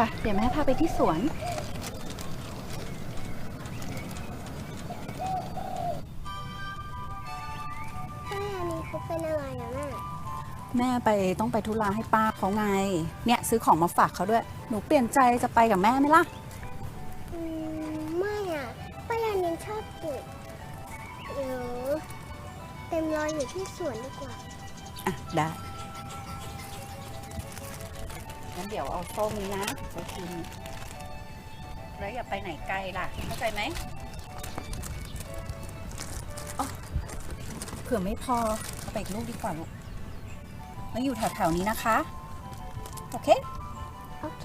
ไปเดี๋ยวแม่พาไปที่สวน แม่อันนี้เขาเป็นอะไรอะแม่ แม่ไปต้องไปธุระให้ป้าเขาไง เนี่ยซื้อของมาฝากเขาด้วย หนูเปลี่ยนใจจะไปกับแม่ไหมล่ะ อืมไม่อะป้ายานินชอบปลูกเดี๋ยวเต็มรอยอยู่ที่สวนดีกว่า อะ ได้ งั้นเดี๋ยวเอาส้มนี้นะไปกินแล้วอย่าไปไหนไกลล่ะ เข้าใจไหมอ๋อเผื่อไม่พอเอาไปอีกลูกดีกว่าลูกแล้วอยู่แถวๆนี้นะคะ โอเค โอเค